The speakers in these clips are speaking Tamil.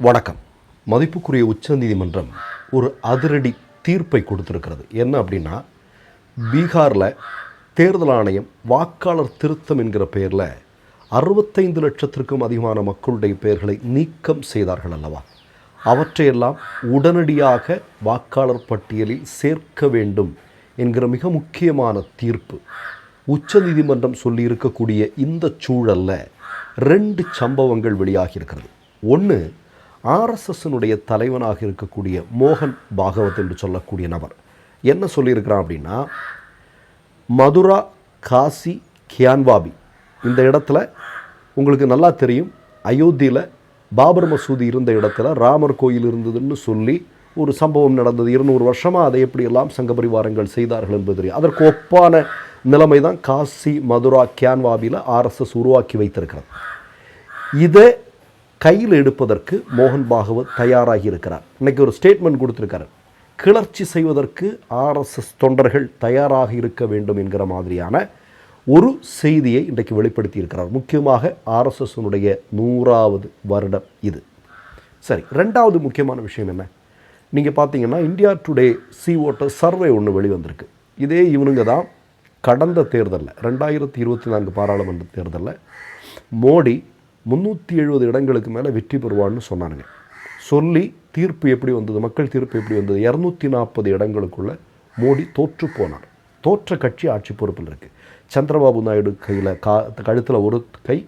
வணக்கம். மதிப்புக்குரிய உச்சநீதிமன்றம் ஒரு அதிரடி தீர்ப்பை கொடுத்துருக்கிறது. என்ன அப்படின்னா பீகாரில் தேர்தல் ஆணையம் வாக்காளர் திருத்தம் என்கிற பெயரில் அறுபத்தைந்து லட்சத்திற்கும் அதிகமான மக்களுடைய பெயர்களை நீக்கம் செய்தார்கள் அல்லவா? அவற்றையெல்லாம் உடனடியாக வாக்காளர் பட்டியலில் சேர்க்க வேண்டும் என்கிற மிக முக்கியமான தீர்ப்பு. உச்சநீதிமன்றம் சொல்லியிருக்கக்கூடிய இந்த சூழலில் ரெண்டு சம்பவங்கள் வெளியாகியிருக்கிறது. ஒன்று ஆர்எஸ்எஸ்னுடைய தலைவனாக இருக்கக்கூடிய மோகன் பாகவத் என்று சொல்லக்கூடிய நபர். என்ன சொல்லியிருக்கிறான் அப்படின்னா மதுரா காசி கியான்வாபி. இந்த இடத்துல உங்களுக்கு நல்லா தெரியும் அயோத்தியில் பாபர் மசூதி இருந்த இடத்துல ராமர் கோயில் இருந்ததுன்னு சொல்லி ஒரு சம்பவம் நடந்தது. இருநூறு வருஷமாக அதை எப்படியெல்லாம் சங்க பரிவாரங்கள் செய்தார்கள் என்பது தெரியும். அதற்கு ஒப்பான நிலைமை தான் காசி மதுரா கியான்வாபியில் ஆர்எஸ்எஸ் உருவாக்கி வைத்திருக்கிறது. இதை கையில் எடுப்பதற்கு மோகன் பாகவத் தயாராகி இருக்கிறார். இன்றைக்கி ஒரு ஸ்டேட்மெண்ட் கொடுத்துருக்காரு. கிளர்ச்சி செய்வதற்கு ஆர்எஸ்எஸ் தொண்டர்கள் தயாராக இருக்க வேண்டும் என்கிற மாதிரியான ஒரு செய்தியை இன்றைக்கு வெளிப்படுத்தி இருக்கிறார் முக்கியமாக ஆர்எஸ்எஸ்னுடைய நூறாவது வருடம் இது. சரி ரெண்டாவது முக்கியமான விஷயம் என்ன? நீங்கள் பார்த்தீங்கன்னா India Today C Voter survey ஒன்று வெளிவந்திருக்கு. இதே இவனுங்க தான் கடந்த தேர்தலில் ரெண்டாயிரத்தி இருபத்தி நான்கு பாராளுமன்ற தேர்தலில் மோடி முந்நூற்றி எழுபது இடங்களுக்கு மேலே வெற்றி பெறுவான்னு சொன்னானுங்க. சொல்லி தீர்ப்பு எப்படி வந்தது? மக்கள் தீர்ப்பு எப்படி வந்தது? இரநூத்தி நாற்பது இடங்களுக்குள்ள மோடி தோற்று போனார். தோற்ற கட்சி ஆட்சி பொறுப்பில் இருக்குது சந்திரபாபு நாயுடு கையில் கா கழுத்தில் ஒரு கை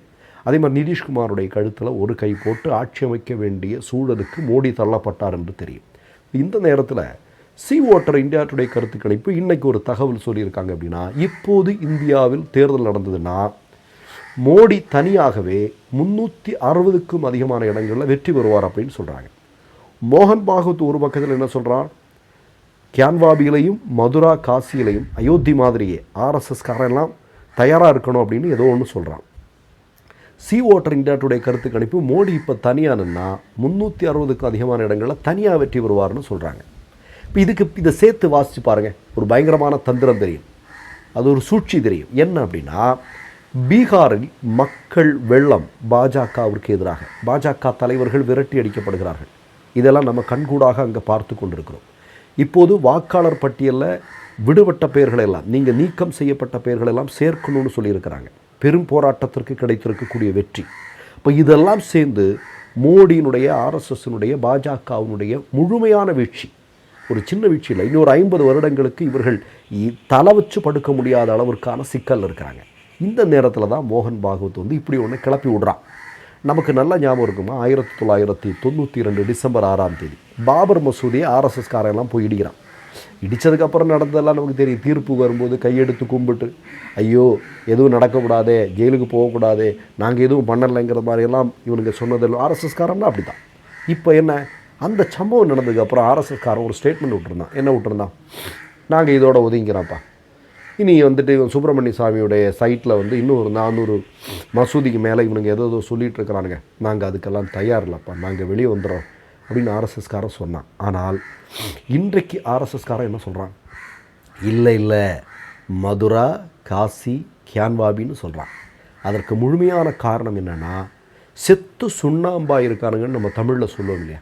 அதே மாதிரி நிதிஷ்குமாருடைய கழுத்தில் ஒரு கை போட்டு ஆட்சி அமைக்க வேண்டிய சூழலுக்கு மோடி தள்ளப்பட்டார் என்று தெரியும். இந்த நேரத்தில் சி ஓட்டர் இந்தியா டுடே கருத்து கணிப்பு இன்றைக்கி ஒரு தகவல் சொல்லியிருக்காங்க அப்படின்னா இப்போது இந்தியாவில் தேர்தல் நடந்ததுன்னா மோடி தனியாகவே முந்நூற்றி அறுபதுக்கும் அதிகமான இடங்களில் வெற்றி பெறுவார் அப்படின்னு சொல்கிறாங்க மோகன் பாகவத் ஒரு பக்கத்தில் என்ன சொல்கிறான் கியான்வாபியிலையும் மதுரா காசியிலையும் அயோத்தி மாதிரியே ஆர்எஸ்எஸ்காரெல்லாம் தயாராக இருக்கணும் அப்படின்னு ஏதோ ஒன்று சொல்கிறான் சி ஓட்டர் இந்தியா கருத்து கணிப்பு மோடி இப்போ தனியானுன்னா முந்நூற்றி அறுபதுக்கும் அதிகமான இடங்களில் தனியாக வெற்றி பெறுவார்னு சொல்கிறாங்க இப்போ இதுக்கு இதை சேர்த்து வாசித்து பாருங்கள் ஒரு பயங்கரமான தந்திரம் தெரியும். அது ஒரு சூழ்ச்சி தெரியும். என்ன அப்படின்னா பீகாரில் மக்கள் வெள்ளம் பாஜகவிற்கு எதிராக. பாஜக தலைவர்கள் விரட்டி அடிக்கப்படுகிறார்கள். இதெல்லாம் நம்ம கண்கூடாக அங்கே பார்த்து கொண்டிருக்கிறோம். இப்போது வாக்காளர் பட்டியலில் விடுபட்ட பெயர்கள் எல்லாம் நீங்கள் நீக்கம் செய்யப்பட்ட பெயர்கள் எல்லாம் சேர்க்கணும்னு சொல்லியிருக்கிறாங்க. பெரும் போராட்டத்திற்கு கிடைத்திருக்கக்கூடிய வெற்றி. இப்போ இதெல்லாம் சேர்ந்து மோடியினுடைய ஆர்எஸ்எஸ்னுடைய பாஜகவினுடைய முழுமையான வீழ்ச்சி. ஒரு சின்ன வீழ்ச்சியில் இன்னொரு ஐம்பது வருடங்களுக்கு இவர்கள் தலை வச்சு படுக்க முடியாத அளவிற்கான சிக்கல் இருக்கிறாங்க. இந்த நேரத்தில் தான் மோகன் பாகவத் வந்து இப்படி ஒன்று கிளப்பி விடுறான். நமக்கு நல்ல ஞாபகம் இருக்குமா? ஆயிரத்தி தொள்ளாயிரத்தி தொண்ணூற்றி ரெண்டு டிசம்பர் ஆறாம் தேதி. பாபர் மசூதியை ஆர்எஸ்எஸ்காரெல்லாம் போய் இடிக்கிறான். இடித்ததுக்கப்புறம் நடந்ததெல்லாம் நமக்கு தெரியும். தீர்ப்பு வரும்போது கையெடுத்து கும்பிட்டு ஐயோ எதுவும் நடக்கக்கூடாதே ஜெயிலுக்கு போகக்கூடாதே நாங்கள் எதுவும் பண்ணலைங்கிற மாதிரியெல்லாம் இவனுக்கு சொன்னதெல்லாம் ஆர்எஸ்எஸ் காரன்னா அப்படி தான் இப்போ என்ன? அந்த சம்பவம் நடந்ததுக்கப்புறம் ஆர்எஸ்எஸ் காரன் ஒரு ஸ்டேட்மெண்ட் விட்டுருந்தான். என்ன விட்டுருந்தான்? நாங்கள் இதோட ஒதுங்கிறோம்ப்பா இனி வந்துட்டு இவன் சுப்பிரமணிய சாமியுடைய சைட்டில் வந்து இன்னும் ஒரு நானூறு மசூதிக்கு மேலே இவனுங்க ஏதோ ஏதோ சொல்லிகிட்டு இருக்கிறானுங்க. நாங்கள் அதுக்கெல்லாம் தயார் இல்லைப்பா நாங்கள் வெளியே வந்துடுறோம் அப்படின்னு ஆர்எஸ்எஸ்காரன் சொன்னான். ஆனால் இன்றைக்கு ஆர்எஸ்எஸ்காரன் என்ன சொல்கிறான் இல்லை இல்லை மதுரா காசி கியான்வாபின்னு சொல்கிறான் அதற்கு முழுமையான காரணம் என்னென்னா செத்து சுண்ணாம்பா இருக்கானுங்கன்னு நம்ம தமிழில் சொல்லுவோம் இல்லையா?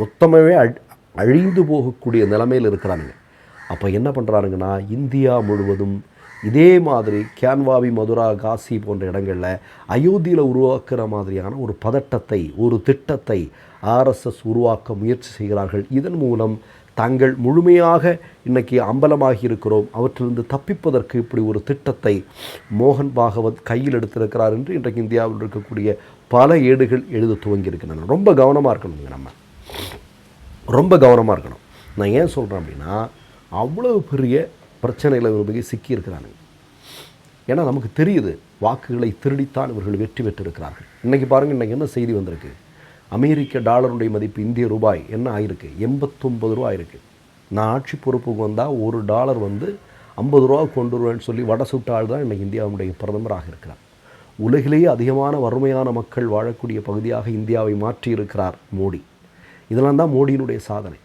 மொத்தமாகவே அழிந்து போகக்கூடிய நிலைமையில் இருக்கிறானுங்க. அப்போ என்ன பண்ணுறாருங்கன்னா இந்தியா முழுவதும் இதே மாதிரி கேன்வாவி மதுரா காசி போன்ற இடங்களில் அயோத்தியில் உருவாக்குற மாதிரியான ஒரு பதட்டத்தை ஒரு திட்டத்தை ஆர்எஸ்எஸ் உருவாக்க முயற்சி செய்கிறார்கள். இதன் மூலம் தாங்கள் முழுமையாக இன்றைக்கி அம்பலமாகி இருக்கிறோம். அவற்றிலிருந்து தப்பிப்பதற்கு இப்படி ஒரு திட்டத்தை மோகன் பாகவத் கையில் எடுத்திருக்கிறார் என்று இன்றைக்கு இந்தியாவில் இருக்கக்கூடிய பல ஏடுகள் எழுத துவங்கியிருக்கின்றன. ரொம்ப கவனமாக இருக்கணுங்க நம்ம. ரொம்ப கவனமாக இருக்கணும். நான் ஏன் சொல்கிறேன் அப்படின்னா அவ்வளவு பெரிய பிரச்சனையில் இவங்க சிக்கி சிக்கியிருக்கிறானுங்க ஏன்னா நமக்கு தெரியுது வாக்குகளை திருடித்தான் இவர்கள் வெற்றி பெற்றிருக்கிறார்கள். இன்றைக்கி பாருங்கள் இன்றைக்கி என்ன செய்தி வந்திருக்கு? அமெரிக்க டாலருடைய மதிப்பு இந்திய ரூபாய் என்ன ஆயிருக்கு? எண்பத்தொம்பது ரூபா ஆயிருக்கு. நான் ஆட்சி பொறுப்புக்கு வந்தால் ஒரு டாலர் வந்து ஐம்பது ரூபா கொண்டு வருவேன்னு சொல்லி வட சுட்ட தான் இன்றைக்கி இந்தியாவுடைய பிரதமராக இருக்கிறார். உலகிலேயே அதிகமான வறுமையான மக்கள் வாழக்கூடிய பகுதியாக இந்தியாவை மாற்றியிருக்கிறார் மோடி. இதெல்லாம் தான் மோடியினுடைய சாதனை.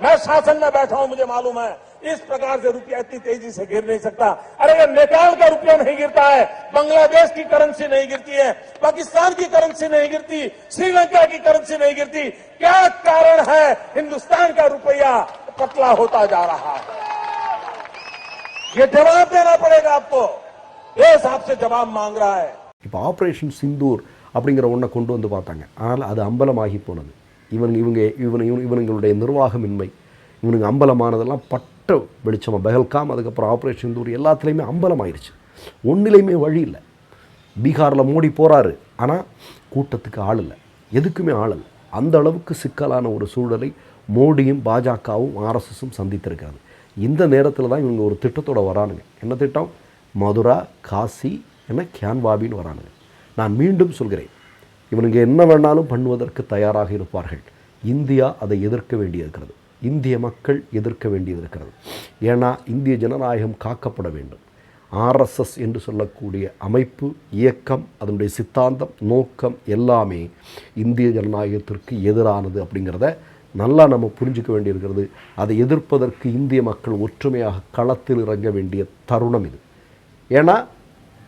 ये ऐसे नहीं होता मित्रों मैं शासन में बैठा हूं मुझे मालूम है इस प्रकार से रुपया इतनी तेजी से गिर नहीं सकता अरे अगर नेपाल का रुपया नहीं गिरता है बांग्लादेश की करेंसी नहीं गिरती है पाकिस्तान की करेंसी नहीं गिरती श्रीलंका की करेंसी नहीं गिरती क्या कारण है हिंदुस्तान का रुपया पतला होता जा रहा है ये जवाब देना पड़ेगा आपको देश आपसे जवाब मांग रहा है இப்போ ஆப்ரேஷன் சிந்தூர் அப்படிங்கிற ஒன்றை கொண்டு வந்து பார்த்தாங்க ஆனால் அது அம்பலமாகி போனது இவன் இவங்க இவன் இவன் இவனுங்களுடைய நிர்வாகமின்மை இவனுங்க அம்பலமானதெல்லாம் பட்ட வெளிச்சமாக பெஹல்காம் அதுக்கப்புறம் ஆப்ரேஷன் தூரி எல்லாத்துலேயுமே அம்பலமாயிருச்சு. ஒன்றிலையுமே வழி இல்லை. பீகாரில் மோடி போகிறாரு ஆனால் கூட்டத்துக்கு ஆள் இல்லை. எதுக்குமே ஆள் இல்லை. அந்த அளவுக்கு சிக்கலான ஒரு சூழலை மோடியும் பாஜகவும் ஆர்எஸ்எஸும் சந்தித்திருக்காங்க. இந்த நேரத்தில் தான் இவங்க ஒரு திட்டத்தோட வரானுங்க. என்ன திட்டம்? மதுரா காசி என கியான்வாபின்னு வரானுங்க. நான் மீண்டும் சொல்கிறேன். இவனுங்க என்ன வேணாலும் பண்ணுவதற்கு தயாராக இருப்பார்கள். இந்தியா அதை எதிர்க்க வேண்டியிருக்கிறது. இந்திய மக்கள் எதிர்க்க வேண்டியிருக்கிறது. ஏன்னா இந்திய ஜனநாயகம் காக்கப்பட வேண்டும். ஆர்எஸ்எஸ் என்று சொல்லக்கூடிய அமைப்பு இயக்கம் அதனுடைய சித்தாந்தம் நோக்கம் எல்லாமே இந்திய ஜனநாயகத்திற்கு எதிரானது அப்படிங்கிறத நல்லா நம்ம புரிஞ்சுக்க வேண்டியிருக்கிறது. அதை எதிர்ப்பதற்கு இந்திய மக்கள் ஒற்றுமையாக களத்தில் இறங்க வேண்டிய தருணம் இது. ஏன்னா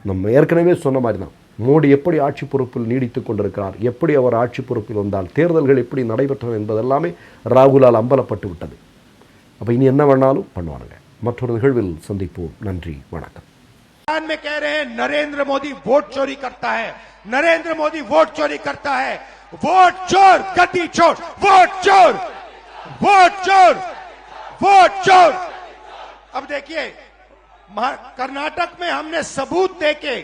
நம்ம ஏற்கனவே சொன்ன மாதிரி தான் மோடி எப்படி ஆட்சி பொறுப்பில் நீடித்து கொண்டிருக்கிறார் எப்படி அவர் ஆட்சி பொறுப்பில் வந்தால் தேர்தல்கள் எப்படி நடைபெற்றன என்பதெல்லாமே ராகுலால் அம்பலப்பட்டு விட்டது அப்போ இனி என்ன வேணாலும் பண்ணுவானுங்க மற்றொரு நிகழ்வில் சந்திப்போம் நன்றி வணக்கம் पाकिस्तान में कह रहे हैं नरेंद्र मोदी वोट चोरी करता है नरेंद्र मोदी वोट चोरी करता है वोट चोर गति चोर वोट चोर वोट चोर वोट चोर अब देखिए महा- कर्नाटक में हमने सबूत देके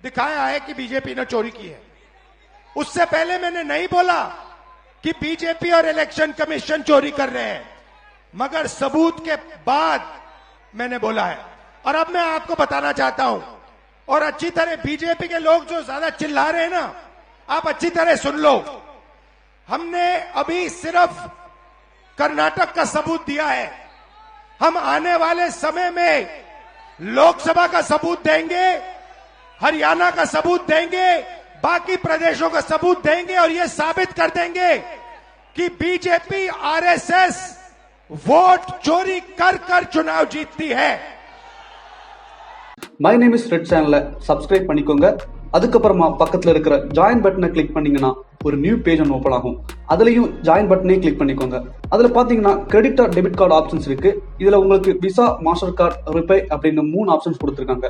दिखाया है कि बीजेपी ने चोरी की है। उससे पहले मैंने नहीं बोला कि बीजेपी और इलेक्शन कमीशन चोरी कर रहे हैं, मगर सबूत के बाद मैंने बोला है। और अब मैं आपको बताना चाहता हूँ, और अच्छी तरह बीजेपी के लोग जो ज़्यादा चिल्ला रहे हैं ना, आप अच्छी तरह सुन लो। हमने अभी सिर्फ़ कर्नाटक का सबूत दिया है। हम आने वाले समय में लोकसभा का सबूत देंगे हरियाणा का सबूत देंगे बाकी प्रदेशों का सबूत देंगे और ये साबित कर देंगे कि बीजेपी आरएसएस वोट चोरी कर कर चुनाव जीतती है மை நேம் இஸ் ரெட் சேனலை சப்ஸ்கிரைப் பண்ணிக்கோங்க அதுக்கப்புறமா பக்கத்தில் இருக்கிற ஜாயின் பட்டனை கிளிக் பண்ணீங்கன்னா ஒரு நியூ பேஜ் ஒன்று ஓப்பன் ஆகும் அதுலயும் ஜாயின் பட்டனே கிளிக் பண்ணிக்கோங்க அதில் பார்த்தீங்கன்னா credit or debit card options இருக்கு இதில் உங்களுக்கு விசா மாஸ்டர் கார்டு ரிப்பே அப்படின்னு மூணு ஆப்ஷன்ஸ் கொடுத்துருக்காங்க